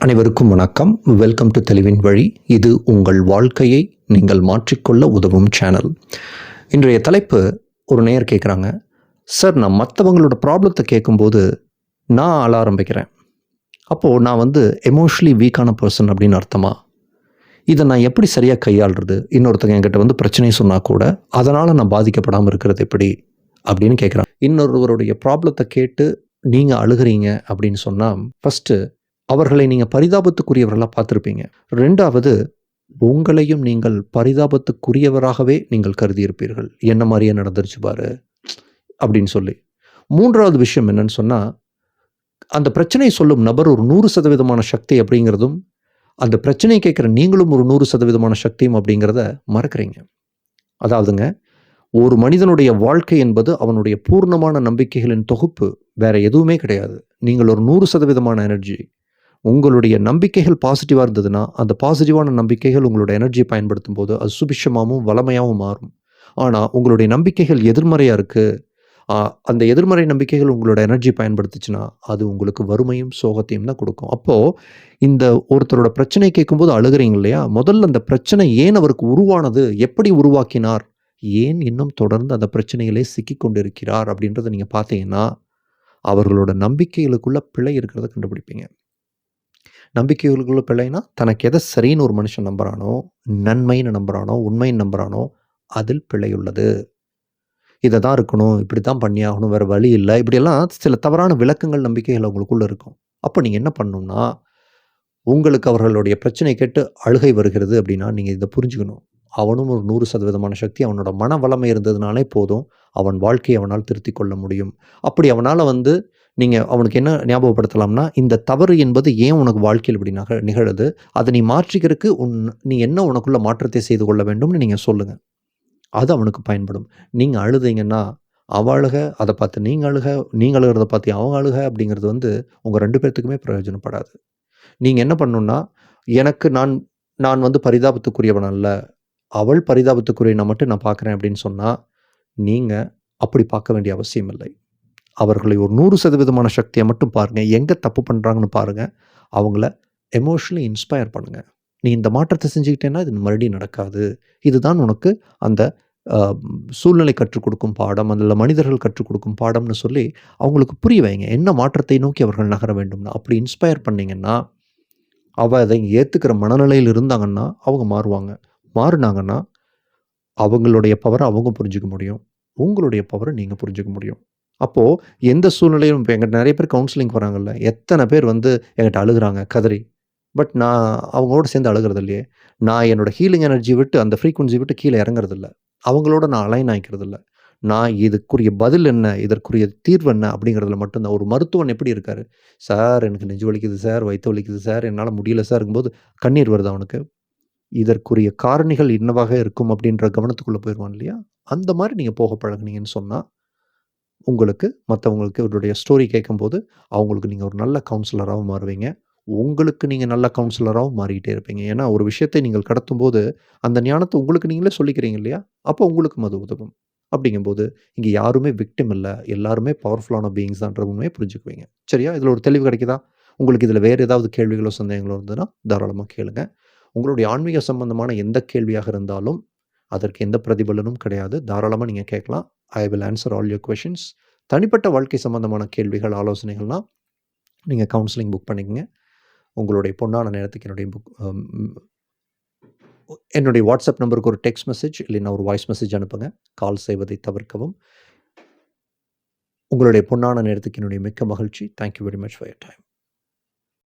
அனைவருக்கும் வணக்கம். Welcome to தெளிவின் வழி இது உங்கள் வாழ்க்கையை நீங்கள் மாற்றிக்கொள்ள உதவும் சேனல் இன்றைய தலைப்பு ஒரு நேயர் கேட்குறாங்க சார் நான் மற்றவங்களோட ப்ராப்ளத்தை கேட்கும்போது நான் அழ ஆரம்பிக்கிறேன். அப்போது நான் வந்து எமோஷ்னலி வீக்கான பர்சன் அப்படின்னு அர்த்தமா? இதை நான் எப்படி சரியாக கையாளுறது? இன்னொருத்தங்க என்கிட்ட வந்து பிரச்சனை சொன்னால் கூட அதனால் நான் பாதிக்கப்படாமல் இருக்கிறது எப்படி? அப்படின்னு கேட்குறாங்க இன்னொருவருடைய ப்ராப்ளத்தை கேட்டு நீங்கள் அழுகிறீங்க அப்படின்னு சொன்னால் ஃபஸ்ட்டு அவர்களை நீங்கள் பரிதாபத்துக்குரியவர்களாக பார்த்துருப்பீங்க. ரெண்டாவது உங்களையும் நீங்கள் பரிதாபத்துக்குரியவராகவே நீங்கள் கருதியிருப்பீர்கள். என்ன மாதிரியே நடந்துருச்சு பாரு அப்படின்னு சொல்லி. மூன்றாவது விஷயம் என்னன்னு சொன்னால் அந்த பிரச்சனை சொல்லும் நபர் ஒரு நூறு சதவீதமான சக்தி அப்படிங்கிறதும் அந்த பிரச்சனையை கேட்குற நீங்களும் ஒரு நூறு சதவீதமான சக்தியும் அப்படிங்கிறத மறக்கிறீங்க. அதாவதுங்க ஒரு மனிதனுடைய வாழ்க்கை என்பது அவனுடைய பூர்ணமான நம்பிக்கைகளின் தொகுப்பு வேற எதுவுமே கிடையாது. நீங்கள் ஒரு நூறு சதவீதமான எனர்ஜி உங்களுடைய நம்பிக்கைகள் பாசிட்டிவாக இருந்ததுன்னா அந்த பாசிட்டிவான நம்பிக்கைகள் உங்களோட எனர்ஜியை பயன்படுத்தும் போது அது சுபிஷமாகவும் வளமையாகவும் மாறும். ஆனால் உங்களுடைய நம்பிக்கைகள் எதிர்மறையாக இருக்குது அந்த எதிர்மறை நம்பிக்கைகள் உங்களோட எனர்ஜி பயன்படுத்துச்சுன்னா அது உங்களுக்கு வறுமையும் சோகத்தையும் தான் கொடுக்கும். அப்போது இந்த ஒருத்தரோட பிரச்சனை கேட்கும்போது அழுகிறீங்க இல்லையா? முதல்ல அந்த பிரச்சனை ஏன் அவருக்கு உருவானது? எப்படி உருவாக்கினார்? ஏன் இன்னும் தொடர்ந்து அந்த பிரச்சனைகளே சிக்கி கொண்டிருக்கிறார்? அப்படின்றத நீங்கள் பார்த்தீங்கன்னா அவர்களோட நம்பிக்கைகளுக்குள்ள பிழை இருக்கிறத கண்டுபிடிப்பீங்க. நம்பிக்கைகளுக்குள்ள பிழைனா தனக்கு எதை சரின்னு ஒரு மனுஷன் நம்புறானோ நன்மைன்னு நம்புறானோ உண்மைன்னு நம்புறானோ அதில் பிழையுள்ளது இதை தான் இருக்கணும் இப்படி தான் பண்ணியாகணும் வேறு வழி இல்லை. இப்படியெல்லாம் சில தவறான விளக்கங்கள் நம்பிக்கைகள் உங்களுக்குள்ளே இருக்கும். அப்போ நீங்கள் என்ன பண்ணணும்னா உங்களுக்கு அவர்களுடைய பிரச்சனை கேட்டு அழுகை வருகிறது அப்படின்னா நீங்கள் இதை புரிஞ்சுக்கணும். அவனும் ஒரு நூறு சதவீதமான சக்தி அவனோட மன வளமை இருந்ததுனாலே போதும் அவன் வாழ்க்கையை அவனால் திருத்தி கொள்ள முடியும். அப்படி அவனால் வந்து நீங்கள் அவனுக்கு என்ன ஞாபகப்படுத்தலாம்னா இந்த தவறு என்பது ஏன் உனக்கு வாழ்க்கையில் இப்படி நக நிகழுது? அதை நீ மாற்றிக்கிறதுக்கு உன் நீ என்ன உனக்குள்ள மாற்றத்தை செய்து கொள்ள வேண்டும்னு நீங்கள் சொல்லுங்கள் அது அவனுக்கு பயன்படும். நீங்கள் அழுதீங்கன்னா அவள் அழுக அதை பார்த்து நீங்கள் அழுக நீங்கள் அழுகிறத பார்த்து அவங்க அழுக அப்படிங்கிறது வந்து உங்கள் ரெண்டு பேர்த்துக்குமே பிரயோஜனப்படாது. நீங்கள் என்ன பண்ணணுன்னா எனக்கு நான் நான் வந்து பரிதாபத்துக்குரியவன் அல்ல. அவள் பரிதாபத்துக்குரியனை மட்டும் நான் பார்க்குறேன் அப்படின்னு சொன்னால் நீங்கள் அப்படி பார்க்க வேண்டிய அவசியம் இல்லை அவர்களை ஒரு நூறு சதவீதமான சக்தியை மட்டும் பாருங்கள் எங்கே தப்பு பண்ணுறாங்கன்னு பாருங்கள் அவங்கள எமோஷ்னலி இன்ஸ்பயர் பண்ணுங்கள் நீ இந்த மாற்றத்தை செஞ்சுக்கிட்டேன்னா இது மறுபடியும் நடக்காது. இதுதான் உனக்கு அந்த சூழ்நிலை கற்றுக் கொடுக்கும் பாடம் அதில் மனிதர்கள் கற்றுக் கொடுக்கும் பாடம்னு சொல்லி அவங்களுக்கு புரிய வைங்க. என்ன மாற்றத்தை நோக்கி அவர்கள் நகர வேண்டும்னா. அப்படி இன்ஸ்பயர் பண்ணிங்கன்னா அவள் அதை ஏற்றுக்கிற மனநிலையில் இருந்தாங்கன்னா அவங்க மாறுவாங்க. மாறினாங்கன்னா அவங்களுடைய பவரை அவங்க புரிஞ்சுக்க முடியும். உங்களுடைய பவரை நீங்கள் புரிஞ்சுக்க முடியும். அப்போது எந்த சூழ்நிலையும் இப்போ எங்கிட்ட நிறைய பேர் கவுன்சிலிங் வராங்கல்ல எத்தனை பேர் வந்து எங்கிட்ட அழுகுறாங்க கதறி. பட் நான் அவங்களோட சேர்ந்து அழுகிறது இல்லையே. நான் என்னோட ஹீலிங் எனர்ஜி விட்டு அந்த ஃப்ரீக்குவன்சி விட்டு கீழே இறங்குறது இல்லை. அவங்களோட நான் அலைன் ஆகிக்கிறது இல்லை. நான் இதுக்குரிய பதில் என்ன இதற்குரிய தீர்வு என்ன அப்படிங்கிறதுல மட்டும்தான் ஒரு மருத்துவன் எப்படி இருக்கார்? சார் எனக்கு நெஞ்சு வலிக்குது சார் வயிற்று வலிக்குது சார் என்னால் முடியல சார் இருக்கும்போது கண்ணீர் வருது அவனுக்கு இதற்குரிய காரணிகள் என்னவாக இருக்கும் அப்படின்ற கவனத்துக்குள்ளே போயிடுவான் இல்லையா? அந்த மாதிரி நீங்கள் போக பழகுனீங்கன்னு சொன்னால் உங்களுக்கு மற்றவங்களுக்கு இவருடைய ஸ்டோரி கேட்கும்போது அவங்களுக்கு நீங்கள் ஒரு நல்ல கவுன்சிலராகவும் மாறுவீங்க. உங்களுக்கு நீங்கள் நல்ல கவுன்சிலராகவும் மாறிக்கிட்டே இருப்பீங்க. ஏன்னா ஒரு விஷயத்தை நீங்கள் கடத்தும் போது அந்த ஞானத்தை உங்களுக்கு நீங்களே சொல்லிக்கிறீங்க இல்லையா? அப்போ உங்களுக்கும் அது உதவும். அப்படிங்கும்போது இங்கே யாருமே விக்டிம் இல்லை. எல்லாருமே பவர்ஃபுல்லான பீயிங்ஸ் தான்ற உண்மையை புரிஞ்சுக்குவீங்க. சரியா? இதில் ஒரு தெளிவு கிடைக்குதா? உங்களுக்கு இதில் வேறு ஏதாவது கேள்விகளோ சந்தேகங்களோ இருந்ததுன்னா தாராளமாக கேளுங்க. உங்களுடைய ஆன்மீக சம்பந்தமான எந்த கேள்வியாக இருந்தாலும் அதற்கு எந்த பிரதிபலனும் கிடையாது. தாராளமாக நீங்கள் கேட்கலாம். I will answer all your questions தனிப்பட்ட வாழ்க்கை சம்பந்தமான கேள்விகள் ஆலோசனைகள்லாம் நீங்கள் கவுன்சிலிங் புக் பண்ணிக்கங்க. உங்களுடைய பொண்ணான நேரத்துக்கு என்னுடைய புக் um, என்னுடைய வாட்ஸ்அப் நம்பருக்கு ஒரு டெக்ஸ்ட் மெசேஜ் இல்லைன்னா ஒரு வாய்ஸ் மெசேஜ் அனுப்புங்க. கால் செய்வதை தவிர்க்கவும். உங்களுடைய பொண்ணான நேரத்துக்கு என்னுடைய மிக்க மகிழ்ச்சி. Thank you very much for your time